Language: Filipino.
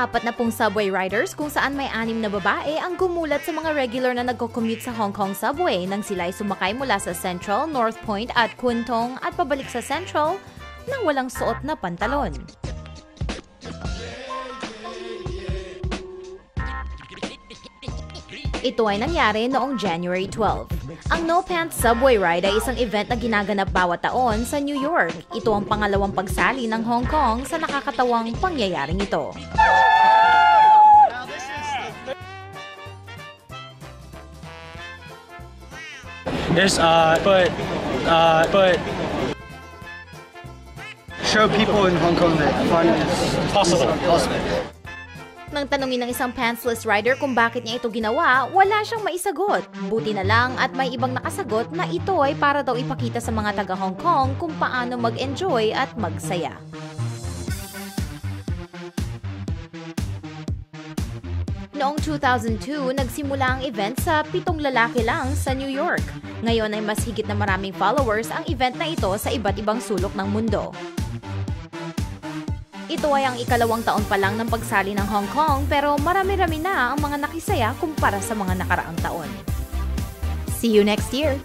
Apat na pong subway riders kung saan may anim na babae ang gumulat sa mga regular na nagko-commute sa Hong Kong subway nang sila ay sumakay mula sa Central, North Point at Kwun Tong at pabalik sa Central nang walang suot na pantalon. Ito ay nangyari noong January 12. Ang No Pants Subway Ride ay isang event na ginaganap bawat taon sa New York. Ito ang pangalawang pagsali ng Hong Kong sa nakakatawang pangyayaring ito. This, uh, but, uh, but show people in Hong Kong that fun is Possible. possible. Nang tanungin ng isang pantsless rider kung bakit niya ito ginawa, wala siyang maisagot. Buti na lang at may ibang nakasagot na ito ay para daw ipakita sa mga taga Hong Kong kung paano mag-enjoy at magsaya. Noong 2002, nagsimula ang event sa pitong lalaki lang sa New York. Ngayon ay mas higit na maraming followers ang event na ito sa iba't ibang sulok ng mundo. Ito ay ang ikalawang taon pa lang ng pagsali ng Hong Kong pero marami-rami na ang mga nakisaya kumpara sa mga nakaraang taon. See you next year!